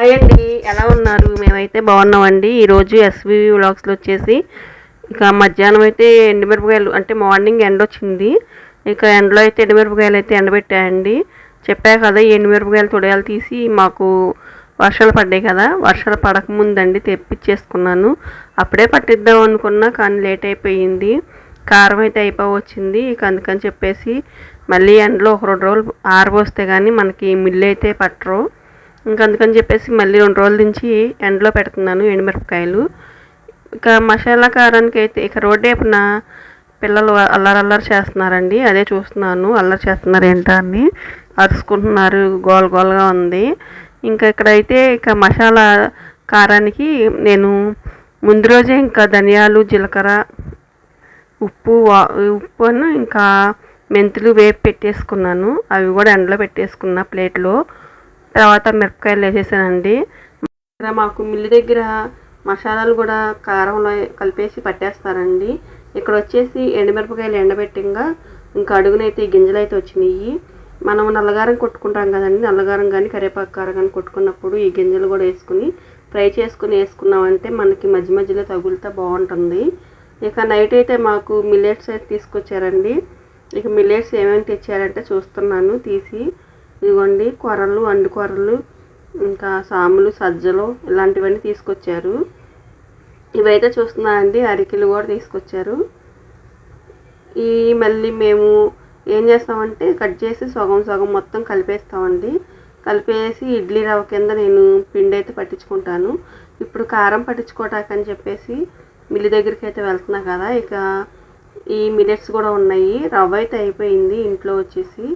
Hi అండి ఎలా ఉన్నారు? మేమైతే బాగున్నామండి. ఈరోజు ఎస్వి వ్లాగ్స్లో వచ్చేసి ఇక మధ్యాహ్నం అయితే ఎండుమిరపకాయలు అంటే మార్నింగ్ ఎండ వచ్చింది. ఇక ఎండలో అయితే ఎండుమిరపకాయలు అయితే ఎండబెట్టాయండి. చెప్పా కదా ఈ ఎండుమిరపకాయలు తొడయాలు తీసి మాకు వర్షాలు పడ్డాయి కదా. వర్షాలు పడకముందండి తెప్పించేసుకున్నాను. అప్పుడే పట్టిద్దాం అనుకున్నా కానీ లేట్ అయిపోయింది. కారం అయితే అయిపోవచ్చింది. ఇక అందుకని చెప్పేసి మళ్ళీ ఎండలో ఒక రెండు రోజులు ఆరబోస్తే కానీ మనకి మిల్లు అయితే పట్టరు. ఇంకా అందుకని చెప్పేసి మళ్ళీ రెండు రోజుల నుంచి ఎండలో పెడుతున్నాను ఎండుమిరపకాయలు. ఇక మసాలా కారానికి అయితే ఇక రోడ్డు వైపున పిల్లలు అల్లరి అల్లరి చేస్తున్నారండి. అదే చూస్తున్నాను అల్లరి చేస్తున్నారు ఏంటా అని. అరుచుకుంటున్నారు గోల గోలగా ఉంది. ఇంకా ఇక్కడైతే ఇక మసాలా కారానికి నేను ముందు రోజే ఇంకా ధనియాలు జీలకర్ర ఉప్పు ఉప్పు ఇంకా మెంతులు వేపు పెట్టేసుకున్నాను. అవి కూడా ఎండలో పెట్టేసుకున్న ప్లేట్లో. తర్వాత మిరపకాయలు వేసేసానండి. మాకు మిల్లు దగ్గర మసాలాలు కూడా కారంలో కలిపేసి పట్టేస్తారండి. ఇక్కడ వచ్చేసి ఎండుమిరపకాయలు ఎండబెట్టింగా ఇంకా అడుగునైతే గింజలు అయితే వచ్చినాయి. మనం నల్లగారం కొట్టుకుంటాం కదండి నల్లగారం కానీ కరివేపాకు కారం కానీ కొట్టుకున్నప్పుడు ఈ గింజలు కూడా వేసుకుని ఫ్రై చేసుకుని వేసుకున్నామంటే మనకి మధ్య మధ్యలో తగులుతా బాగుంటుంది. ఇక నైట్ అయితే మాకు మిల్లెట్స్ అయితే తీసుకొచ్చారండి. ఇక మిల్లెట్స్ ఏమేమి తెచ్చారంటే చూస్తున్నాను తీసి ఇదిగోండి కూరలు అండు కూరలు ఇంకా సాములు సజ్జలు ఇలాంటివన్నీ తీసుకొచ్చారు. ఇవైతే చూస్తున్నానండి అరికెలు కూడా తీసుకొచ్చారు. ఈ మళ్ళీ మేము ఏం చేస్తామంటే కట్ చేసి సగం సగం మొత్తం కలిపేస్తామండి. కలిపేసి ఇడ్లీ రవ్వ కింద నేను పిండి అయితే పట్టించుకుంటాను. ఇప్పుడు కారం పట్టించుకోవటానికి అని చెప్పేసి మిల్లి దగ్గరికి అయితే వెళ్తున్నా కదా ఇక ఈ మిలెట్స్ కూడా ఉన్నాయి. రవ్వ అయితే అయిపోయింది ఇంట్లో వచ్చేసి.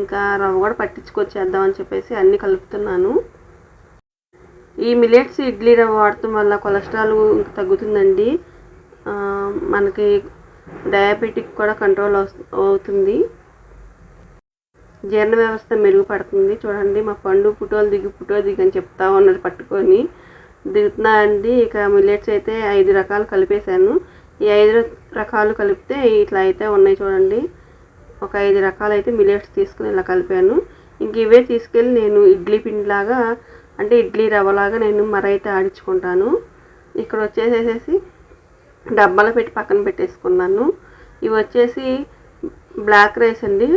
ఇంకా రవ్వ కూడా పట్టించుకొచ్చేద్దాం అని చెప్పేసి అన్నీ కలుపుతున్నాను. ఈ మిలెట్స్ ఇడ్లీ రవ్వ వాడటం వల్ల కొలెస్ట్రాల్ తగ్గుతుందండి. మనకి డయాబెటిక్ కూడా కంట్రోల్ అవుతుంది. జీర్ణ వ్యవస్థ మెరుగుపడుతుంది. చూడండి మా పండు పుటోలు దిగి పుటో దిగి అని చెప్తా ఉన్నది పట్టుకొని. దిగుతున్నా అండి ఇక మిల్లెట్స్ అయితే ఐదు రకాలు కలిపేశాను. ఈ ఐదు రకాలు కలిపితే ఇట్లా అయితే ఉన్నాయి చూడండి. ఒక ఐదు రకాలు అయితే మిల్లెట్స్ తీసుకుని ఇలా కలిపాను. ఇంక ఇవే తీసుకెళ్ళి నేను ఇడ్లీ పిండిలాగా అంటే ఇడ్లీ రవ్వలాగా నేను మరైతే ఆడించుకుంటాను. ఇక్కడ వచ్చేసేసి డబ్బాలో పెట్టి పక్కన పెట్టేసుకున్నాను. ఇవి వచ్చేసి బ్లాక్ రైస్ అండి.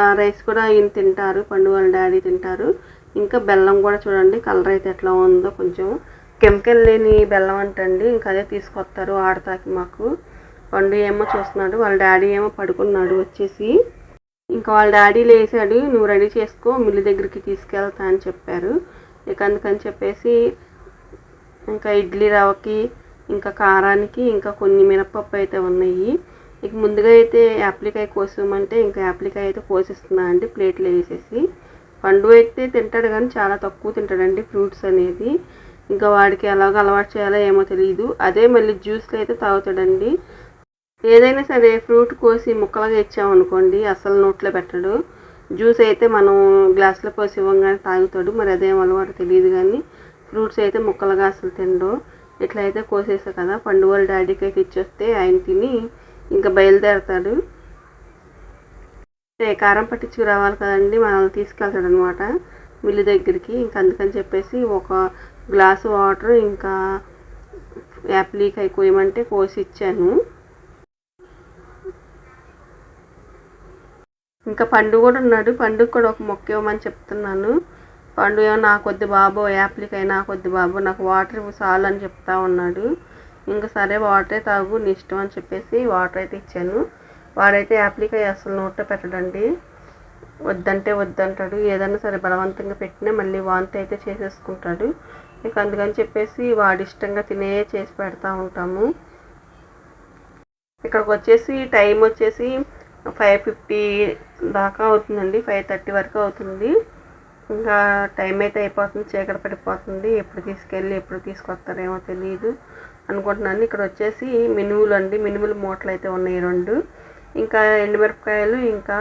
ఆ రైస్ కూడా ఈయన తింటారు పండు వాళ్ళ డాడీ తింటారు. ఇంకా బెల్లం కూడా చూడండి కలర్ అయితే ఎట్లా ఉందో కొంచెం. కెమికల్ లేని బెల్లం అంటండి ఇంకా అదే తీసుకొస్తారు ఆడతాకి మాకు. పండు ఏమో చూస్తున్నాడు వాళ్ళ డాడీ ఏమో పడుకున్నాడు వచ్చేసి. ఇంకా వాళ్ళ డాడీ లేచాడు నువ్వు రెడీ చేసుకో మిల్లు దగ్గరికి తీసుకెళ్తా అని చెప్పారు. ఇక అందుకని చెప్పేసి ఇంకా ఇడ్లీ రవ్వకి ఇంకా కారానికి ఇంకా కొన్ని మినపప్పు అయితే ఉన్నాయి. ఇక ముందుగా అయితే యాప్లికాయ కోసమంటే ఇంకా యాప్లికాయ అయితే కోసిస్తున్నా అండి ప్లేట్లో వేసేసి. పండు అయితే తింటాడు కానీ చాలా తక్కువ తింటాడండి ఫ్రూట్స్ అనేది. ఇంకా వాడికి ఎలాగ అలవాటు చేయాలో ఏమో తెలియదు అదే మళ్ళీ జ్యూస్లో అయితే తాగుతాడండి. ఏదైనా సరే ఫ్రూట్ కోసి ముక్కలుగా ఇచ్చామనుకోండి అసలు నోట్లో పెట్టడు. జ్యూస్ అయితే మనం గ్లాసులో పోసి ఇవ్వగానే తాగుతాడు. మరి అదేం అలవాటు తెలియదు కానీ ఫ్రూట్స్ అయితే ముక్కలుగా అసలు తినడు ఇట్లా అయితే కోసేసా కదా పండు వాళ్ళ డాడీకి అయితే ఇచ్చొస్తే ఆయన తిని ఇంకా బయలుదేరతాడు. కారం పట్టించుకు రావాలి కదండి మనల్ని తీసుకెళ్తాడు అనమాట మిల్లు దగ్గరికి. ఇంకా అందుకని చెప్పేసి ఒక గ్లాసు వాటర్ ఇంకా యాప్లీకాయ కోయమంటే కోసి ఇచ్చాను. ఇంకా పండు కూడా ఉన్నాడు. పండుగ కూడా ఒక మొక్క ఇవ్వమని చెప్తున్నాను. పండు ఏమో నా కొద్ది బాబు యాప్లికాయ కొద్ది బాబు నాకు వాటర్ చాలు అని చెప్తా ఉన్నాడు. ఇంకా సరే వాటరే తాగు నీ ఇష్టం అని చెప్పేసి వాటర్ అయితే ఇచ్చాను. వాడైతే యాప్లికాయ అసలు నోట్లో పెట్టడండి. వద్దంటే వద్దంటాడు. ఏదైనా సరే బలవంతంగా పెట్టినా మళ్ళీ వాంతి అయితే చేసేసుకుంటాడు. ఇక అందుకని చెప్పేసి వాడి ఇష్టంగా తినే చేసి పెడతా ఉంటాము. ఇక్కడికి వచ్చేసి టైం వచ్చేసి ఫైవ్ ఫిఫ్టీ దాకా అవుతుందండి ఫైవ్ థర్టీ వరకు అవుతుంది. ఇంకా టైం అయితే అయిపోతుంది చీకటి పడిపోతుంది. ఎప్పుడు తీసుకెళ్ళి ఎప్పుడు తీసుకొస్తారేమో తెలియదు అనుకుంటున్నాను. ఇక్కడ వచ్చేసి మినుములు అండి. మినుములు మూటలు అయితే ఉన్నాయి రెండు. ఇంకా ఎండుమిరపకాయలు ఇంకా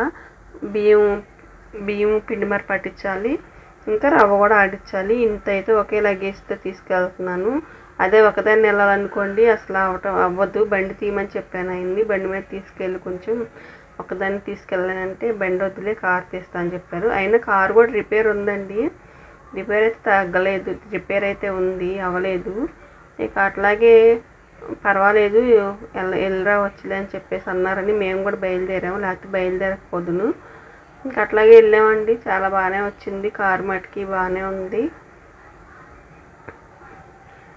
బియ్యం బియ్యం పిండి మరి పట్టించాలి. ఇంకా రవ్వ కూడా ఆడించాలి ఇంత అయితే ఒకే లగేజ్తో తీసుకెళ్తున్నాను. అదే ఒకదాన్ని వెళ్ళాలనుకోండి అసలు అవటం అవ్వద్దు బండి తీయమని చెప్పాను అయింది బండి మీద తీసుకెళ్ళి కొంచెం ఒకదాన్ని తీసుకెళ్ళానంటే బండి వద్దులే కార్ తీస్తా అని చెప్పారు. అయినా కార్ కూడా రిపేర్ ఉందండి. రిపేర్ అయితే తగ్గలేదు. రిపేర్ అయితే ఉంది అవ్వలేదు. ఇక అట్లాగే పర్వాలేదు వెళ్ళరా వచ్చలే అని చెప్పేసి అన్నారని మేము కూడా బయలుదేరాము. లేకపోతే బయలుదేరకపోదును. ఇంకా అట్లాగే వెళ్ళామండి. చాలా బాగానే వచ్చింది. కారు మటుకి బాగానే ఉంది.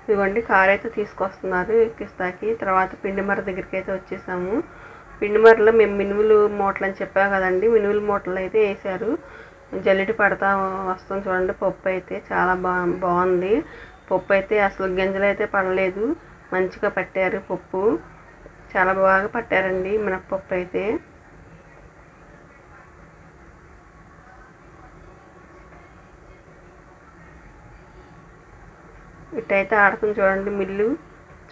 ఇదిగోండి కార్ అయితే తీసుకొస్తున్నారు. ఎక్కిస్తాకి. తర్వాత పిండిమర దగ్గరికి అయితే వచ్చేసాము. పిండిమరలో మేము మినుములు మూటలు అని చెప్పా కదండి మినుములు మూటలు అయితే వేసారు జల్లెడి పడతా వస్తాం చూడండి పప్పు అయితే చాలా బా బాగుంది. పప్పు అయితే అసలు గింజలు అయితే పడలేదు. మంచిగా పట్టారు పప్పు. చాలా బాగా పట్టారండి మినప్పప్పు అయితే. ఇటైతే ఆడుతుంది చూడండి మిల్లు.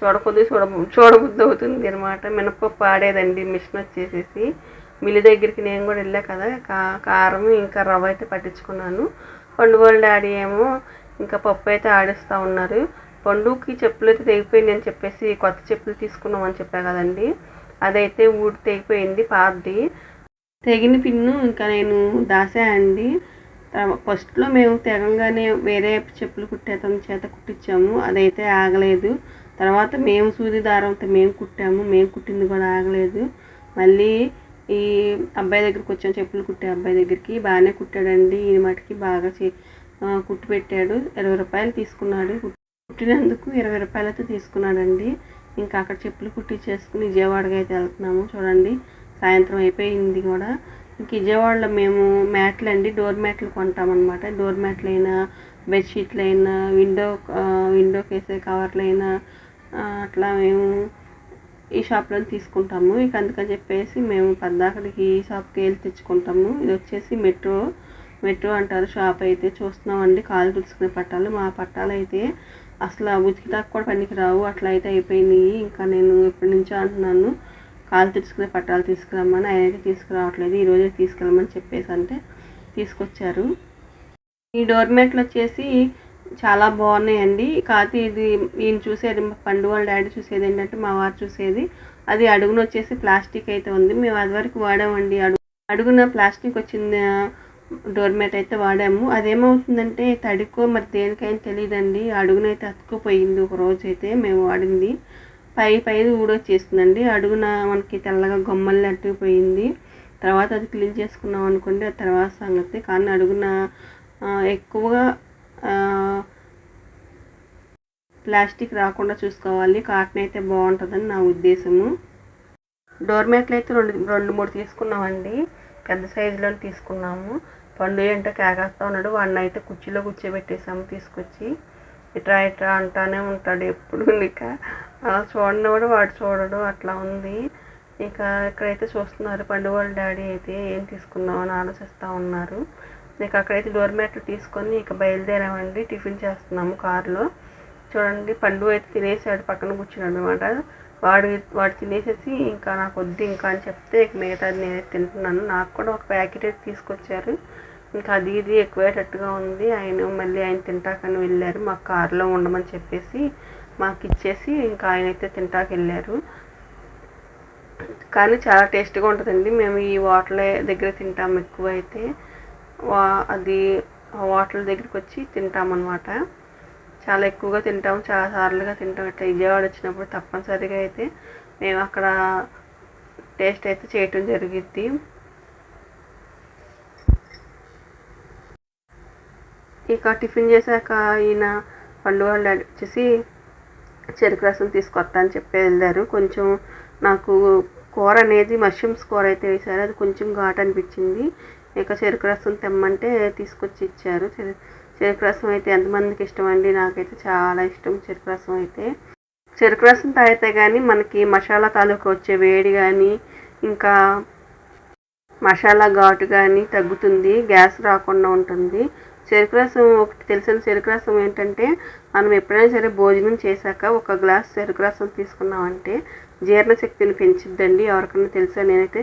చూడకొద్ది చూడ చూడబుద్ధి అవుతుంది అనమాట మినపప్పు ఆడేదండి మిషన్ వచ్చేసేసి. మిల్లు దగ్గరికి నేను కూడా వెళ్ళా కదా కా కారం ఇంకా రవ్వ అయితే పట్టించుకున్నాను. పండు వాళ్ళ డాడీ ఏమో ఇంకా పప్పు అయితే ఆడిస్తూ ఉన్నారు. పండుకి చెప్పులు అయితే తెగిపోయింది అని చెప్పేసి కొత్త చెప్పులు తీసుకున్నాం అని చెప్పా కదండి. అదైతే ఊడి తెగిపోయింది పాతది. తెగిన పిన్ను ఇంకా నేను దాసాయండి ఫస్ట్లో మేము తెగంగానే వేరే చెప్పులు కుట్టేతం చేత కుట్టించాము. అదైతే ఆగలేదు. తర్వాత మేము సూది దారంతో మేము కుట్టాము మేము కుట్టింది కూడా ఆగలేదు. మళ్ళీ ఈ అబ్బాయి దగ్గరికి వచ్చాం చెప్పులు కుట్టే అబ్బాయి దగ్గరికి. బాగానే కుట్టాడండి ఈ మటుకి బాగా కుట్టి పెట్టాడు. ఇరవై రూపాయలు తీసుకున్నాడు. కుట్టినందుకు ఇరవై రూపాయలతో తీసుకున్నాడండి. ఇంకా అక్కడ చెప్పులు కుట్టించేసుకుని విజయవాడకి అయితే వెళ్తున్నాము. చూడండి సాయంత్రం అయిపోయింది కూడా. ఇంక విజయవాడలో మేము మ్యాట్లు అండి డోర్ మ్యాట్లు కొంటామన్నమాట. డోర్ మ్యాట్లు అయినా బెడ్షీట్లు అయినా విండో విండోకి వేసే కవర్లు అయినా అట్లా మేము ఈ షాప్లో తీసుకుంటాము. ఇక అందుకని చెప్పేసి మేము పద్దాకడికి ఈ షాప్కి వెళ్ళి తెచ్చుకుంటాము. ఇది వచ్చేసి మెట్రో. మెట్రో అంటారు షాప్ అయితే. చూస్తున్నామండి. కాలు తుడుచుకునే పట్టాలు. మా పట్టాలు అయితే అసలు ఉతికితాకు కూడా పనికి రావు. అట్లా అయితే అయిపోయినాయి. ఇంకా నేను ఎప్పటి నుంచో అంటున్నాను కాలు తెచ్చుకునే పట్టాలు తీసుకురమ్మని. ఆయన అయితే తీసుకురావట్లేదు. ఈరోజే తీసుకెళ్ళమని చెప్పేసి అంటే తీసుకొచ్చారు. ఈ డోర్ మ్యాట్లు వచ్చేసి చాలా బాగున్నాయండి. కాకపోతే ఇది ఈయన చూసేది పండు వాళ్ళ డాడీ చూసేది ఏంటంటే మా వారు చూసేది. అది అడుగున వచ్చేసి ప్లాస్టిక్ అయితే ఉంది. మేము అది వరకు వాడామండి. అడుగు అడుగున ప్లాస్టిక్ వచ్చిన డోర్ మ్యాట్ అయితే వాడాము. అదేమవుతుందంటే తడికో మరి దేనికైనా తెలియదండి. అడుగునైతే అతుక్కుపోయింది ఒక రోజు అయితే మేము వాడింది. పై పై ఊడొచ్చేస్తుందండి. అడుగున మనకి తెల్లగా గొమ్మల్ని అట్టుకుపోయింది తర్వాత అది క్లీన్ చేసుకున్నాం అనుకోండి ఆ తర్వాత సంగతి. కానీ అడుగున ఎక్కువగా ప్లాస్టిక్ రాకుండా చూసుకోవాలి. కాటన్ అయితే బాగుంటుందని నా ఉద్దేశము. డోర్ మ్యాట్లు అయితే రెండు రెండు మూడు తీసుకున్నామండి. పెద్ద సైజులో తీసుకున్నాము. పండు ఏంటో కేకేస్తూ ఉన్నాడు. వాడిని అయితే కుర్చీలో కూర్చోబెట్టేసాము తీసుకొచ్చి. ఇట్రా ఇట్రా అంటానే ఉంటాడు ఎప్పుడు. ఇక అలా చూడని కూడా వాడు చూడడు. అట్లా ఉంది. ఇక ఇక్కడైతే చూస్తున్నారు పండు వాళ్ళ డాడీ అయితే ఏం తీసుకుందామని అని ఆలోచిస్తూ ఉన్నారు. ఇక అక్కడైతే డోర్ మ్యాట్లు తీసుకొని ఇక బయలుదేరామండి. టిఫిన్ చేస్తున్నాము కారులో. చూడండి పండు అయితే తినేసాడు పక్కన కూర్చున్నాడు అనమాట వాడు వాడు తినేసేసి ఇంకా నాకు వద్దు ఇంకా అని చెప్తే ఇక మిగతాది నేను తింటున్నాను. నాకు కూడా ఒక ప్యాకెట్ అయితే తీసుకొచ్చారు. ఇంకా అది ఇది ఎక్కువేటట్టుగా ఉంది. ఆయన మళ్ళీ ఆయన తింటాకని వెళ్ళారు. మాకు కారులో ఉండమని చెప్పేసి మాకు ఇచ్చేసి ఇంకా ఆయన అయితే తింటాకి వెళ్ళారు. కానీ చాలా టేస్ట్గా ఉంటుందండి. మేము ఈ వాటర్ దగ్గర తింటాము ఎక్కువ అయితే వా అది వాటర్ దగ్గరికి వచ్చి తింటామన్నమాట. చాలా ఎక్కువగా తింటాం చాలా సార్లుగా తింటాం. ఇట్లా విజయవాడ వచ్చినప్పుడు తప్పనిసరిగా అయితే మేము అక్కడ టేస్ట్ అయితే చేయటం జరిగిద్ది. ఇక టిఫిన్ చేశాక ఈయన పండు వాళ్ళు వచ్చేసి చెరుకు రసం తీసుకొస్తా అని చెప్పి వెళ్ళారు. కొంచెం నాకు కూర అనేది మష్రూమ్స్ కూర అయితే వేశారు. అది కొంచెం ఘాట్ అనిపించింది. ఇక చెరుకు రసం తెమ్మంటే తీసుకొచ్చి ఇచ్చారు. చెరుకు రసం అయితే ఎంతమందికి ఇష్టం అండి నాకైతే చాలా ఇష్టం చెరుకు రసం అయితే. చెరుకు రసం తాగితే కానీ మనకి మసాలా తాలూకు వచ్చే వేడి కానీ ఇంకా మసాలా ఘాటు కానీ తగ్గుతుంది గ్యాస్ రాకుండా ఉంటుంది. చెరుకు రసం ఒకటి తెలిసిన చెరుకు రసం ఏంటంటే మనం ఎప్పుడైనా సరే భోజనం చేశాక ఒక గ్లాస్ చెరుకు రసం తీసుకున్నామంటే జీర్ణశక్తిని పెంచిద్దండి. ఎవరికైనా తెలుసా? నేనైతే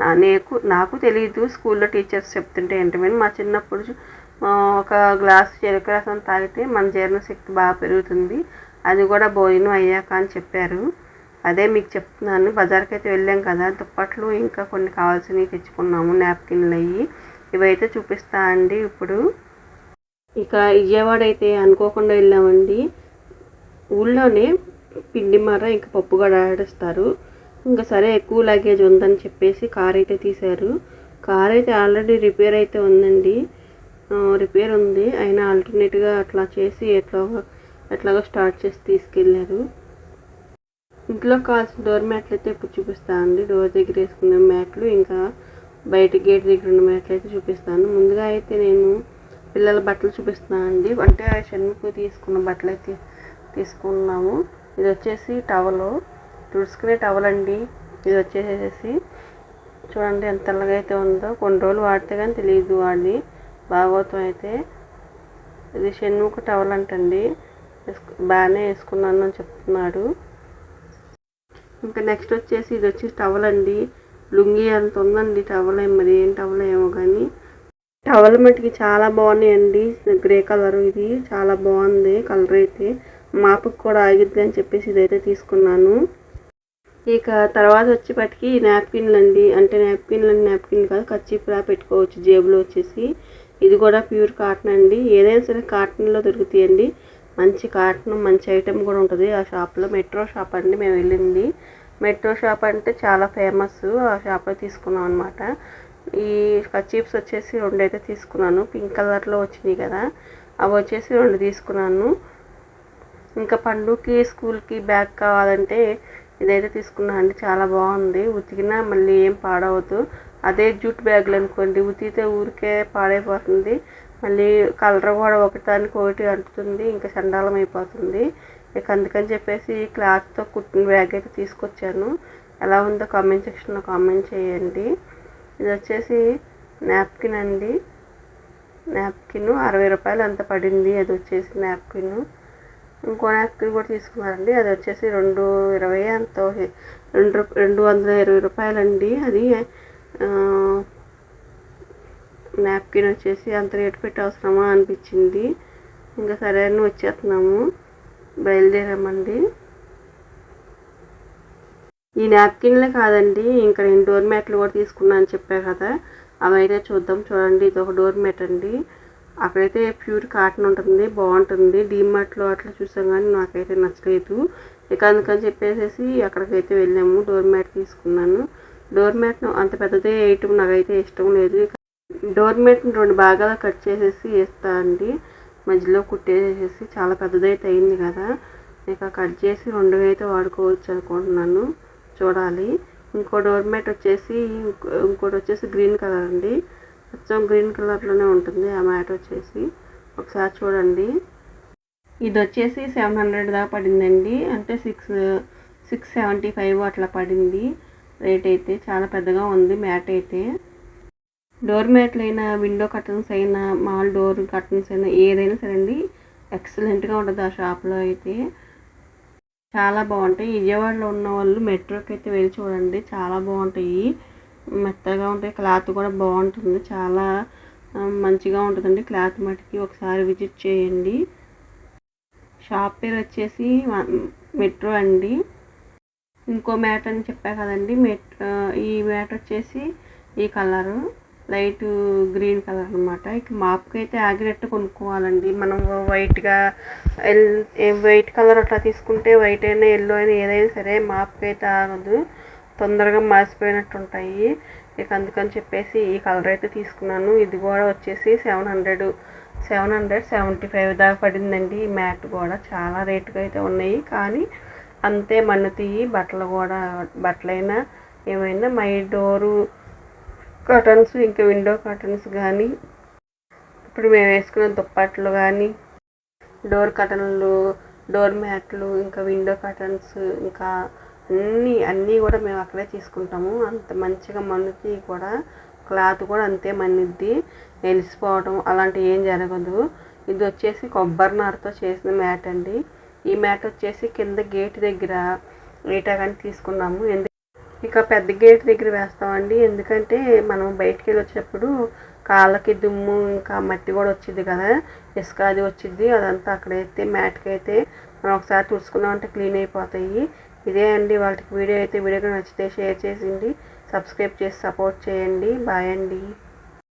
నాకు నాకు తెలియదు స్కూల్లో టీచర్స్ చెప్తుంటే ఏంటమని మా చిన్నప్పుడు ఒక గ్లాస్ చెరుకు రసం తాగితే మన జీర్ణశక్తి బాగా పెరుగుతుంది. అది కూడా భోజనం అయ్యాక అని చెప్పారు. అదే మీకు చెప్తున్నాను. బజార్కి అయితే వెళ్ళాం కదా. దుప్పట్లు ఇంకా కొన్ని కావాల్సినవి తెచ్చుకున్నాము. నాప్కిన్లు అయ్యి. ఇవైతే చూపిస్తా అండి ఇప్పుడు. ఇక విజయవాడ అయితే అనుకోకుండా వెళ్ళామండి. ఊళ్ళోనే పిండి మర ఇంకా పప్పు కూడా ఆడిస్తారు ఇంకా సరే ఎక్కువ లగేజ్ ఉందని చెప్పేసి కార్ అయితే తీశారు. కార్ అయితే ఆల్రెడీ రిపేర్ అయితే ఉందండి. రిపేర్ ఉంది. అయినా ఆల్టర్నేట్గా అట్లా చేసి ఎట్లాగో ఎట్లాగో స్టార్ట్ చేసి తీసుకెళ్ళారు ఇంట్లో కావాల్సిన డోర్ మ్యాట్లు అయితే ఇప్పుడు చూపిస్తానండి డోర్ దగ్గర వేసుకున్న మ్యాట్లు ఇంకా బయట గేట్ దగ్గర ఉన్న మ్యాట్లు అయితే చూపిస్తాను. ముందుగా అయితే నేను పిల్లల బట్టలు చూపిస్తున్నాను అండి. అంటే షణ్ముఖ తీసుకున్న బట్టలు అయితే తీసుకున్నాము. ఇది వచ్చేసి టవలు తుడుచుకునే టవల్ అండి ఇది వచ్చేసేసి చూడండి ఎంత తెల్లగా అయితే ఉందో. కొన్ని రోజులు వాడితే కానీ తెలియదు వాడి భాగవతం అయితే. ఇది షణ్ముఖ టవల్ అంటండి. బాగానే వేసుకున్నాను అని చెప్తున్నాడు. ఇంకా నెక్స్ట్ వచ్చేసి ఇది వచ్చి టవల్ అండి లుంగి అంత ఉందండి టవల్ మరి ఏం టవల్ ఏమో కానీ టవల్ మటుకి చాలా బాగున్నాయండి. గ్రే కలర్ ఇది. చాలా బాగుంది కలర్ అయితే. మాపుకు కూడా ఆగిద్ది అని చెప్పేసి ఇదైతే తీసుకున్నాను. ఇక తర్వాత వచ్చేపటికి నాప్కిన్లు అండి అంటే నాప్కిన్లు అండి నాప్కిన్ కాదు కచ్చిప్లా పెట్టుకోవచ్చు జేబులో వచ్చేసి. ఇది కూడా ప్యూర్ కాటన్ అండి. ఏదైనా సరే కాటన్లో దొరుకుతాయండి. మంచి కాటన్ మంచి ఐటెం కూడా ఉంటుంది. ఆ షాప్లో మెట్రో షాప్ అండి మేము వెళ్ళింది. మెట్రో షాప్ అంటే చాలా ఫేమస్. ఆ షాప్లో తీసుకున్నాం అనమాట ఈ కచీప్స్ వచ్చేసి రెండు అయితే తీసుకున్నాను. పింక్ కలర్లో వచ్చినాయి కదా. అవి వచ్చేసి రెండు తీసుకున్నాను. ఇంకా పండుకి స్కూల్కి బ్యాగ్ కావాలంటే ఇదైతే తీసుకున్నాను అండి చాలా బాగుంది. ఉతికినా మళ్ళీ ఏం పాడవద్దు. అదే జూట్ బ్యాగులు అనుకోండి ఉతికితే ఊరికే పాడైపోతుంది. మళ్ళీ కలర్ కూడా ఒకటానికి ఒకటి అంటుతుంది ఇంకా చండాలం అయిపోతుంది. ఇక అందుకని చెప్పేసి క్లాత్తో కుట్టిన బ్యాగ్ అయితే తీసుకొచ్చాను. ఎలా ఉందో కామెంట్ సెక్షన్లో కామెంట్ చేయండి. ఇది వచ్చేసి నాప్కిన్ అండి. నాప్కిన్ అరవై రూపాయలు అంత పడింది? అది వచ్చేసి నాప్కిన్. ఇంకో నాప్కిన్ కూడా తీసుకున్నారండి. అది వచ్చేసి రెండు ఇరవై అంత రెండు రెండు వందల ఇరవై రూపాయలండి. అది నాప్కిన్ వచ్చేసి అంత రేటు పెట్టి అవసరమా అనిపించింది. ఇంకా సరే అని వచ్చేస్తున్నాము. బయలుదేరామండి. ఈ నాప్కిన్లే కాదండి ఇంకా నేను డోర్ మ్యాట్లు కూడా తీసుకున్నాను అని చెప్పా కదా. అవి అయితే చూద్దాం చూడండి. ఇది ఒక డోర్ మ్యాట్ అండి. అక్కడైతే ప్యూర్ కాటన్ ఉంటుంది బాగుంటుంది. డీమార్ట్లో అట్లా చూసాం కానీ నాకైతే నచ్చలేదు. ఇక అందుకని చెప్పేసి అక్కడికైతే వెళ్ళాము డోర్ మ్యాట్ తీసుకున్నాను. డోర్ మ్యాట్ అంత పెద్దదే వేయటం నాకైతే ఇష్టం లేదు. డోర్ మ్యాట్ని రెండు భాగాలు కట్ చేసేసి వేస్తా అండి. మధ్యలో కుట్టేసేసి చాలా పెద్దదైతే అయింది కదా. ఇక కట్ చేసి రెండు అయితే వాడుకోవచ్చు అనుకుంటున్నాను. చూడాలి. ఇంకో డోర్ మ్యాట్ వచ్చేసి ఇంకోటి వచ్చేసి గ్రీన్ కలర్ అండి. మొత్తం గ్రీన్ కలర్లోనే ఉంటుంది ఆ మ్యాట్ వచ్చేసి. ఒకసారి చూడండి. ఇది వచ్చేసి సెవెన్ హండ్రెడ్ దాకా పడిందండి. అంటే సిక్స్ సిక్స్ సెవెంటీ ఫైవ్ అట్లా పడింది. రేట్ అయితే చాలా పెద్దగా ఉంది మ్యాట్ అయితే. డోర్ మ్యాట్లు అయినా విండో కర్టన్స్ అయినా మాల్ డోర్ కర్టన్స్ అయినా ఏదైనా సరే అండి ఎక్సలెంట్గా ఉంటుంది ఆ షాప్లో అయితే. చాలా బాగుంటాయి. విజయవాడలో ఉన్న వాళ్ళు మెట్రోకి అయితే వెళ్ళి చూడండి. చాలా బాగుంటాయి. మెత్తగా ఉంటాయి క్లాత్ కూడా బాగుంటుంది. చాలా మంచిగా ఉంటుందండి క్లాత్ మటుకి ఒకసారి విజిట్ చేయండి. షాప్ పేరు వచ్చేసి మెట్రో అండి. ఇంకో మ్యాట్ అని చెప్పా కదండి. మెట్ ఈ మ్యాట్ వచ్చేసి ఈ కలరు. లైట్ గ్రీన్ కలర్ అనమాట ఇక మాప్కి అయితే ఆగినట్టు కొనుక్కోవాలండి. మనం వైట్గా ఎల్ వైట్ కలర్ అట్లా తీసుకుంటే వైట్ అయినా ఎల్లో అయినా ఏదైనా సరే మాప్కి అయితే ఆగదు. తొందరగా మాసిపోయినట్టు ఉంటాయి ఇక అందుకని చెప్పేసి ఈ కలర్ అయితే తీసుకున్నాను. ఇది కూడా వచ్చేసి seven hundred seven hundred seventy five దాకా పడిందండి. ఈ మ్యాట్ కూడా చాలా రేటుగా అయితే ఉన్నాయి. కానీ అంతే మన్ను తీయి బట్టలు కూడా బట్టలైనా ఏమైనా మై డోరు కర్టన్స్ ఇంకా విండో కర్టన్స్ కానీ ఇప్పుడు మేము వేసుకున్న దుప్పట్లు కానీ డోర్ కర్టన్లు డోర్ మ్యాట్లు ఇంకా విండో కర్టన్స్ ఇంకా అన్నీ అన్నీ కూడా మేము అక్కడే తీసుకుంటాము. అంత మంచిగా మన్నుకి కూడా క్లాత్ కూడా అంతే మన్నిద్ది. ఎలిసిపోవడం అలాంటివి ఏం జరగదు. ఇది వచ్చేసి కొబ్బరి నారతో చేసిన మ్యాట్ అండి. ఈ మ్యాట్ వచ్చేసి కింద గేట్ దగ్గర కానీ తీసుకున్నాము. ఎందుకు ఇక పెద్ద గేట్ దగ్గర వేస్తామండి. ఎందుకంటే మనం బయటికి వెళ్ళి వచ్చేటప్పుడు కాళ్ళకి దుమ్ము ఇంకా మట్టి కూడా వచ్చింది కదా. ఇసుక అది వచ్చింది అదంతా అక్కడైతే మ్యాట్కి అయితే మనం ఒకసారి తుడుచుకున్నామంటే క్లీన్ అయిపోతాయి. ఇదే అండి. వాళ్ళకి వీడియో అయితే వీడియో నచ్చితే షేర్ చేసింది సబ్స్క్రైబ్ చేసి సపోర్ట్ చేయండి. బాయ్ అండి.